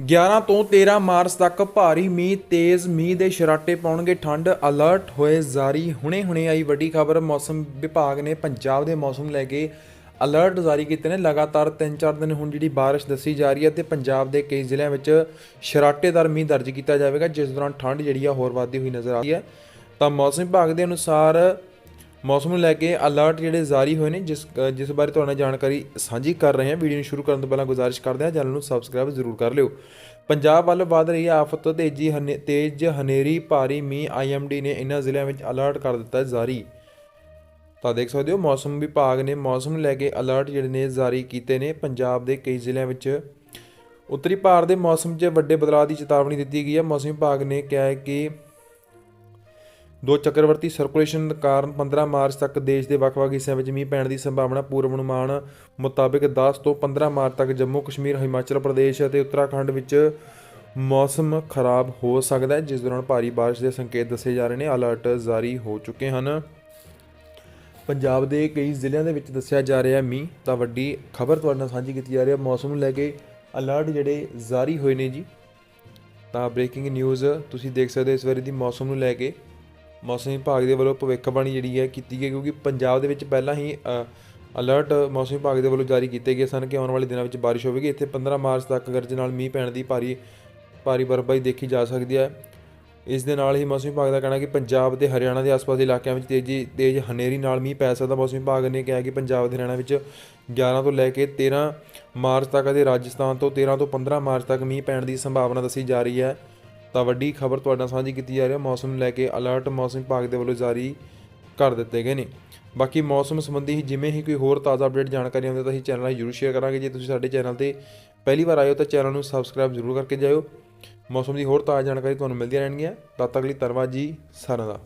11 ਤੋਂ 13 ਮਾਰਚ ਤੱਕ ਭਾਰੀ ਮੀਂਹ, ਤੇਜ਼ ਮੀਂਹ ਦੇ ਸ਼ਰਾਟੇ ਪਾਉਣਗੇ, ਠੰਡ ਅਲਰਟ ਹੋਏ ਜਾਰੀ। ਹੁਣੇ-ਹੁਣੇ ਆਈ ਵੱਡੀ ਖਬਰ, ਮੌਸਮ ਵਿਭਾਗ ਨੇ ਪੰਜਾਬ ਦੇ ਮੌਸਮ ਲੈ ਕੇ ਅਲਰਟ ਜਾਰੀ ਕੀਤੇ ਨੇ। ਲਗਾਤਾਰ 3-4 ਦਿਨ ਹੁਣ ਜਿਹੜੀ ਬਾਰਿਸ਼ ਦੱਸੀ ਜਾ ਰਹੀ ਹੈ ਤੇ ਪੰਜਾਬ ਦੇ ਕਈ ਜ਼ਿਲ੍ਹਿਆਂ ਵਿੱਚ ਸ਼ਰਾਟੇਦਾਰ ਮੀਂਹ ਦਰਜ ਕੀਤਾ ਜਾਵੇਗਾ, ਜਿਸ ਦੌਰਾਨ ਠੰਡ ਜਿਹੜੀ ਆ ਹੋਰ ਵੱਧਦੀ ਹੋਈ ਨਜ਼ਰ ਆ ਰਹੀ ਹੈ। ਤਾਂ ਮੌਸਮ ਵਿਭਾਗ ਦੇ ਅਨੁਸਾਰ ਮੌਸਮ ਨੂੰ ਲੈ ਕੇ ਅਲਰਟ ਜਿਹੜੇ ਜਾਰੀ ਹੋਏ ਨੇ, ਜਿਸ ਜਿਸ ਬਾਰੇ ਤੁਹਾਡੇ ਨਾਲ ਜਾਣਕਾਰੀ ਸਾਂਝੀ ਕਰ ਰਹੇ ਹਾਂ। ਵੀਡੀਓ ਨੂੰ ਸ਼ੁਰੂ ਕਰਨ ਤੋਂ ਪਹਿਲਾਂ ਗੁਜ਼ਾਰਿਸ਼ ਕਰਦੇ ਹਾਂ, ਚੈਨਲ ਨੂੰ ਸਬਸਕ੍ਰਾਈਬ ਜ਼ਰੂਰ ਕਰ ਲਿਓ। ਪੰਜਾਬ ਵੱਲ ਵਧ ਰਹੀ ਆਫਤ, ਤੇਜ਼ੀ ਹਨੇ, ਤੇਜ਼ ਹਨੇਰੀ, ਭਾਰੀ ਮੀਂਹ ਆਈਐਮਡੀ ਨੇ ਇਹਨਾਂ ਜ਼ਿਲ੍ਹਿਆਂ ਵਿੱਚ ਅਲਰਟ ਕਰ ਦਿੱਤਾ ਜਾਰੀ। ਤਾਂ ਦੇਖ ਸਕਦੇ ਹੋ, ਮੌਸਮ ਵਿਭਾਗ ਨੇ ਮੌਸਮ ਨੂੰ ਲੈ ਕੇ ਅਲਰਟ ਜਿਹੜੇ ਨੇ ਜਾਰੀ ਕੀਤੇ ਨੇ। ਪੰਜਾਬ ਦੇ ਕਈ ਜ਼ਿਲ੍ਹਿਆਂ ਵਿੱਚ ਉੱਤਰੀ ਭਾਰਤ ਦੇ ਮੌਸਮ 'ਚ ਵੱਡੇ ਬਦਲਾਅ ਦੀ ਚੇਤਾਵਨੀ ਦਿੱਤੀ ਗਈ ਹੈ। ਮੌਸਮ ਵਿਭਾਗ ਨੇ ਕਿਹਾ ਹੈ ਕਿ ਦੋ ਚੱਕਰਵਰਤੀ ਸਰਕੂਲੇਸ਼ਨ ਕਾਰਨ 15 ਮਾਰਚ ਤੱਕ ਦੇਸ਼ ਦੇ ਵੱਖ-ਵੱਖ ਹਿੱਸਿਆਂ ਵਿੱਚ ਮੀਂਹ ਪੈਣ ਦੀ ਸੰਭਾਵਨਾ ਪੂਰਵ ਅਨੁਮਾਨ ਮੁਤਾਬਕ 10 ਤੋਂ 15 ਮਾਰਚ ਤੱਕ ਜੰਮੂ ਕਸ਼ਮੀਰ, ਹਿਮਾਚਲ ਪ੍ਰਦੇਸ਼ ਅਤੇ ਉੱਤਰਾਖੰਡ ਵਿੱਚ ਮੌਸਮ ਖਰਾਬ ਹੋ ਸਕਦਾ ਹੈ, ਜਿਸ ਦੌਰਾਨ ਭਾਰੀ ਬਾਰਿਸ਼ ਦੇ ਸੰਕੇਤ ਦੱਸੇ ਜਾ ਰਹੇ ਨੇ। ਅਲਰਟ ਜਾਰੀ ਹੋ ਚੁੱਕੇ ਹਨ। ਪੰਜਾਬ ਦੇ ਕਈ ਜ਼ਿਲ੍ਹਿਆਂ ਦੇ ਵਿੱਚ ਦੱਸਿਆ ਜਾ ਰਿਹਾ ਮੀਂਹ। ਤਾਂ ਵੱਡੀ ਖਬਰ ਤੁਹਾਡੇ ਨਾਲ ਸਾਂਝੀ ਕੀਤੀ ਜਾ ਰਹੀ ਹੈ। ਮੌਸਮ ਨੂੰ ਲੈ ਕੇ ਅਲਰਟ ਜਿਹੜੇ ਜਾਰੀ ਹੋਏ ਨੇ ਜੀ। ਤਾਂ ਬ੍ਰੇਕਿੰਗ ਨਿਊਜ਼ ਤੁਸੀਂ ਦੇਖ ਸਕਦੇ ਹੋ ਇਸ ਵਾਰੀ ਦੀ ਮੌਸਮ ਨੂੰ ਲੈ ਕੇ। ਮੌਸਮ ਵਿਭਾਗ ਦੇ ਵੱਲੋਂ ਭਵਿੱਖਬਾਣੀ ਜਿਹੜੀ ਹੈ ਕੀਤੀ ਗਈ ਕਿਉਂਕਿ ਪੰਜਾਬ ਦੇ ਵਿੱਚ ਪਹਿਲਾਂ ਹੀ ਅਲਰਟ ਮੌਸਮ ਵਿਭਾਗ ਦੇ ਵੱਲੋਂ ਜਾਰੀ ਕੀਤੇ ਗਏ ਸਨ ਕਿ ਆਉਣ ਵਾਲੇ ਦਿਨਾਂ ਵਿੱਚ ਬਾਰਿਸ਼ ਹੋਵੇਗੀ। ਇੱਥੇ 15 ਮਾਰਚ ਤੱਕ ਗਰਜ ਨਾਲ ਮੀਂਹ ਪੈਣ ਦੀ ਭਾਰੀ ਭਾਰੀ ਬਰਫ਼ਬਾਰੀ ਦੇਖੀ ਜਾ ਸਕਦੀ ਹੈ। ਇਸ ਦੇ ਨਾਲ ਹੀ ਮੌਸਮ ਵਿਭਾਗ ਦਾ ਕਹਿਣਾ ਕਿ ਪੰਜਾਬ ਤੇ ਹਰਿਆਣਾ ਦੇ ਆਸ-ਪਾਸ ਦੇ ਇਲਾਕਿਆਂ ਵਿੱਚ ਤੇਜ਼ੀ, ਤੇਜ਼ ਹਨੇਰੀ ਨਾਲ ਮੀਂਹ ਪੈ ਸਕਦਾ। ਮੌਸਮ ਵਿਭਾਗ ਨੇ ਕਿਹਾ ਕਿ ਪੰਜਾਬ ਤੇ ਹਰਿਆਣਾ ਵਿੱਚ 11 ਤੋਂ ਲੈ ਕੇ 13 ਮਾਰਚ ਤੱਕ ਅਤੇ ਰਾਜਸਥਾਨ ਤੋਂ 13 ਤੋਂ 15 ਮਾਰਚ ਤੱਕ ਮੀਂਹ ਪੈਣ ਦੀ ਸੰਭਾਵਨਾ ਦੱਸੀ ਜਾ ਰਹੀ ਹੈ। ਤਾਂ ਵੱਡੀ ਖਬਰ ਤੁਹਾਡੇ ਨਾਲ ਸਾਂਝੀ ਕੀਤੀ ਜਾ ਰਹੀ ਹੈ। ਮੌਸਮ ਨੂੰ ਲੈ ਕੇ ਅਲਰਟ ਮੌਸਮ ਵਿਭਾਗ ਦੇ ਵੱਲੋਂ ਜਾਰੀ ਕਰ ਦਿੱਤੇ ਗਏ ਨੇ। ਬਾਕੀ ਮੌਸਮ ਸੰਬੰਧੀ ਹੀ ਜਿਵੇਂ ਹੀ ਕੋਈ ਹੋਰ ਤਾਜ਼ਾ ਅਪਡੇਟ ਜਾਣਕਾਰੀ ਆਉਂਦੀ ਤਾਂ ਅਸੀਂ ਚੈਨਲ ਨਾਲ ਜ਼ਰੂਰ ਸ਼ੇਅਰ ਕਰਾਂਗੇ। ਜੇ ਤੁਸੀਂ ਸਾਡੇ ਚੈਨਲ ਤੇ ਪਹਿਲੀ ਵਾਰ ਆਏ ਹੋ ਤਾਂ ਚੈਨਲ ਨੂੰ ਸਬਸਕ੍ਰਾਈਬ ਜ਼ਰੂਰ ਕਰਕੇ ਜਾਇਓ। ਮੌਸਮ ਦੀ ਹੋਰ ਤਾਜ਼ਾ ਜਾਣਕਾਰੀ ਤੁਹਾਨੂੰ ਮਿਲਦੀਆਂ ਰਹਿਣਗੀਆਂ। ਤਦ ਤੱਕ ਲਈ ਧੰਨਵਾਦ ਜੀ। ਸਾਰਿਆਂ ਦਾ।